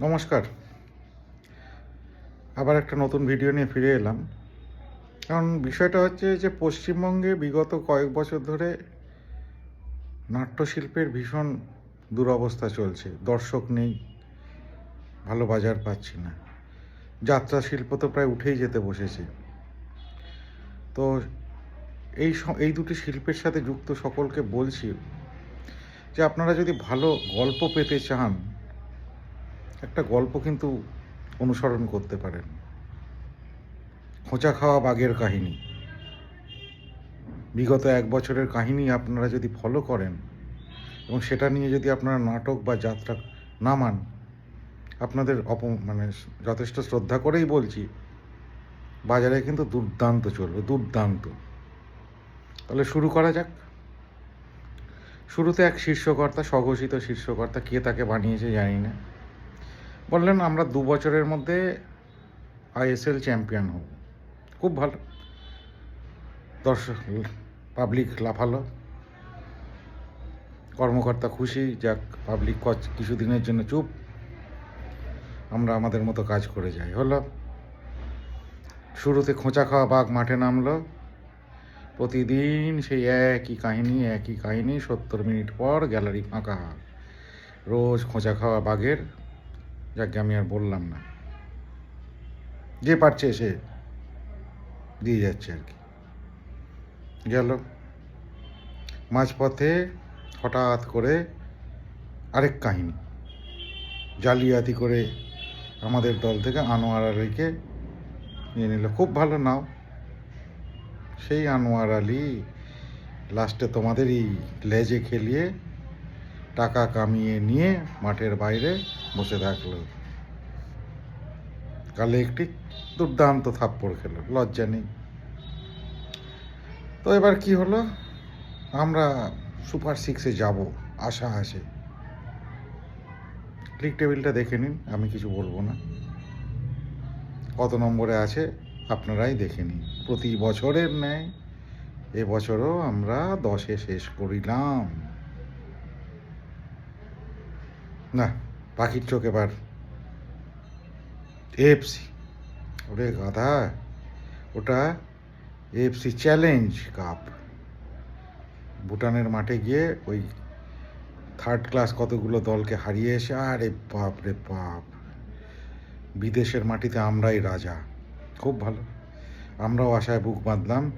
নমস্কার। আবার একটা নতুন ভিডিও নিয়ে ফিরে এলাম। কারণ বিষয়টা হচ্ছে যে, পশ্চিমবঙ্গে বিগত কয়েক বছর ধরে নাট্যশিল্পের ভীষণ দুরবস্থা চলছে। দর্শক নেই, ভালো বাজার পাচ্ছি না। যাত্রা শিল্প তো প্রায় উঠেই যেতে বসেছে। তো এই এই দুটি শিল্পের সাথে যুক্ত সকলকে বলছি যে, আপনারা যদি ভালো গল্প পেতে চান একটা গল্প কিন্তু অনুসরণ করতে পারেন। খোঁচা খাওয়া বাঘের কাহিনী। বিগত এক বছরের কাহিনী আপনারা যদি ফলো করেন এবং সেটা নিয়ে যদি আপনারা নাটক বা যাত্রা নামান আপনাদের অপ মানে যথেষ্ট শ্রদ্ধা করেই বলছি, বাজারে কিন্তু দুর্দান্ত চলবে, দুর্দান্ত। তাহলে শুরু করা যাক। শুরুতে এক শীর্ষকর্তা, স্বঘোষিত শীর্ষকর্তা, কে তাকে বানিয়েছে জানি না। বললেন, আমরা দু বছরের মধ্যে আইএসএল চ্যাম্পিয়ন হব। খুব ভালো। দর্শক, পাবলিক লাফালো। কর্মকর্তা খুশি, যাক, পাবলিক কচ, কিছুদিনের জন্য চুপ। আমরা আমাদের মতো কাজ করে যাই। হলো, শুরুতে খোঁচা খাওয়া বাঘ মাঠে নামলো। প্রতিদিন সেই একই কাহিনী একই কাহিনী, সত্তর মিনিট পর গ্যালারি ফাঁকা। রোজ খোঁচা খাওয়া বাঘের। যাকে, আমি আর বললাম না। যে পারছে সে দিয়ে যাচ্ছে আর কি। গেল। মাঝপথে হঠাৎ করে আরেক কাহিনী। জালিয়াতি করে আমাদের দল থেকে আনোয়ার আলীকে নিয়ে নিল। খুব ভালো নাও। সেই আনোয়ার আলী লাস্টে তোমাদেরই লেজে খেলিয়ে টাকা কামিয়ে নিয়ে মাঠের বাইরে বসে থাকল। কালে একটি দুর্দান্ত থাপ্পড় খেলো, লজ্জা নেই। তো এবার কি হলো? আমরা সুপার সিক্সে যাব, আশা আছে। লিগ টেবিলটা দেখে নিন, আমি কিছু বলব না। কত নম্বরে আছে আপনারাই দেখে নিন। প্রতি বছরের ন্যায় এবছরও আমরা দশে শেষ করিলাম। না, পাখির চোখ এবার। এফসি ওরে গাধা, ওটা এফসি চ্যালেঞ্জ কাপ ভুটানের মাঠে গিয়ে ওই থার্ড ক্লাস কতগুলো দলকে হারিয়ে এসে, আরে বাপ রে বাপ। বিদেশের মাটিতে আমরাই রাজা। খুব ভালো। আমরাও আশায় বুক বাঁধলাম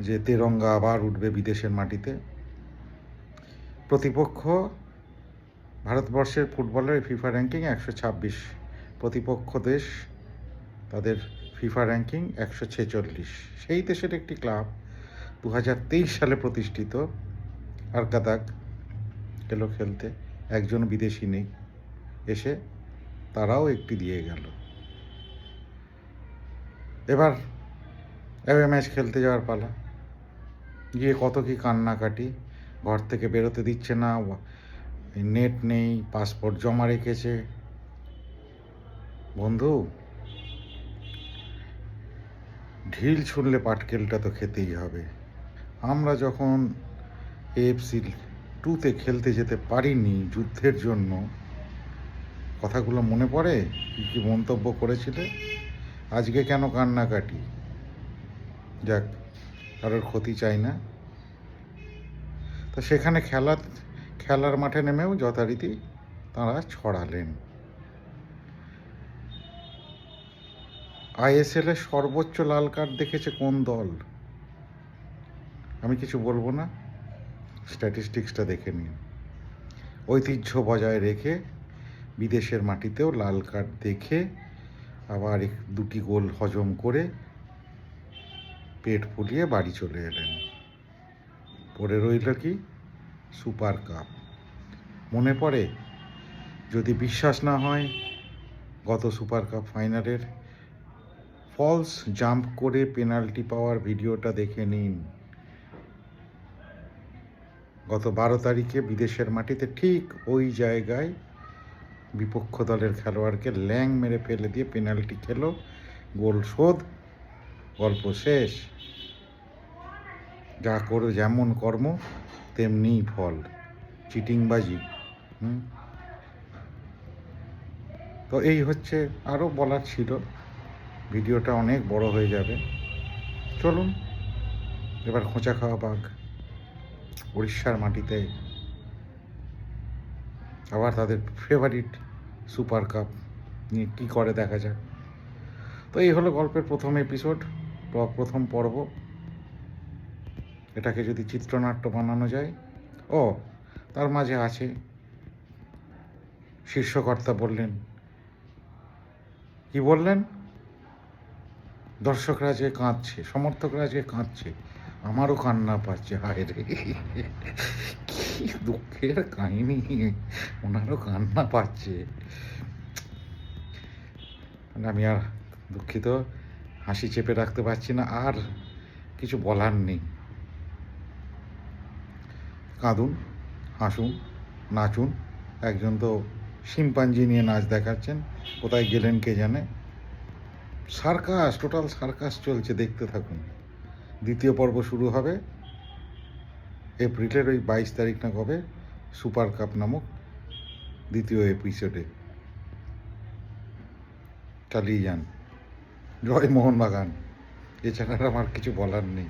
যে তেরঙ্গা আবার উঠবে বিদেশের মাটিতে। প্রতিপক্ষ ভারতবর্ষের ফুটবলের ফিফা র্যাঙ্কিং একশো ছাব্বিশ। প্রতিপক্ষ দেশ তাদের ফিফা র্যাঙ্কিং একশো ছেচল্লিশ। সেই দেশের একটি ক্লাব দু হাজার তেইশ সালে প্রতিষ্ঠিত আর আরকাদাক, এলো খেলতে। একজন বিদেশি নেই। এসে তারাও একটি দিয়ে গেল। এবার এভাবে ম্যাচ খেলতে যাওয়ার পালা। গিয়ে কত কি কান্নাকাটি, ঘর থেকে বেরোতে দিচ্ছে না নেট নেই পাসপোর্ট জমা রেখেছে। বন্ধু, ঢিল ছুঁড়লে পাটকেলটা তো খেতেই হবে। আমরা যখন এফসি টুতে খেলতে যেতে পারিনি যুদ্ধের জন্য, কথাগুলো মনে পড়ে? কী কী মন্তব্য করেছিলে? আজকে কেন কান্নাকাটি? যাক, কারোর ক্ষতি চাই না। তো সেখানে খেলা খেলার মাঠে নেমেও যথারীতি তাঁরা ছড়ালেন। আইএসএল এর সর্বোচ্চ লাল কার্ড দেখেছে কোন দল? আমি কিছু বলব না, স্ট্যাটিস্টিক্সটা দেখে নিন। ঐতিহ্য বজায় রেখে বিদেশের মাটিতেও লাল কার্ড দেখে আবার দুটি গোল হজম করে পেট ফুলিয়ে বাড়ি চলে এলেন। পরে রইল কি? Super cup. মনে পড়ে? যদি বিশ্বাস না হয়, গত সুপার কাপ ফাইনালের ফলস জাম্প করে পেনাল্টি পাওয়ার ভিডিওটা দেখে নিন। গত বারো তারিখে বিদেশের মাটিতে ঠিক ওই জায়গায় বিপক্ষ দলের খেলোয়াড়কে ল্যাং মেরে ফেলে দিয়ে পেনাল্টি খেলো। গোল শোধ, গল্প শেষ। যা করে যেমন কর্ম তেমনি ফল, চিটিংবাজি, হুম? তো এই হচ্ছে আরও বলার ছিল। ভিডিওটা অনেক বড় হয়ে যাবে। চলুন, এবার খোঁচা খাওয়া বাঘ উড়িষ্যার মাটিতে আবার তাদের ফেভারিট সুপার কাপ নিয়ে কী করে দেখা যাক। তো এই হলো গল্পের প্রথম এপিসোড প্রথম পর্ব। এটাকে যদি চিত্রনাট্য বানানো যায়। ও, তার মাঝে আছে শীর্ষকর্তা বললেন, কি বললেন? দর্শকরা যে কাঁদছে, সমর্থকরা যে কাঁদছে, আমারও কান্না পাচ্ছে, হায় রে। কি দুঃখের কাহিনী, ওনারও কান্না পাচ্ছে। মানে আমি আর দুঃখিত, হাসি চেপে রাখতে পারছি না, আর কিছু বলার নেই। কাঁদুন, হাসুন, নাচুন। একজন তো শিম্পাঞ্জি নিয়ে নাচ দেখাচ্ছেন, কোথায় গেলেন কে জানে? সার্কাস, টোটাল সার্কাস চলছে, দেখতে থাকুন। দ্বিতীয় পর্ব শুরু হবে এপ্রিলের, ওই বাইশ তারিখ না কবে? সুপার কাপ নামক দ্বিতীয় এপিসোডে চালিয়ে যান। জয় মোহনবাগান এছাড়া আমার কিছু বলার নেই।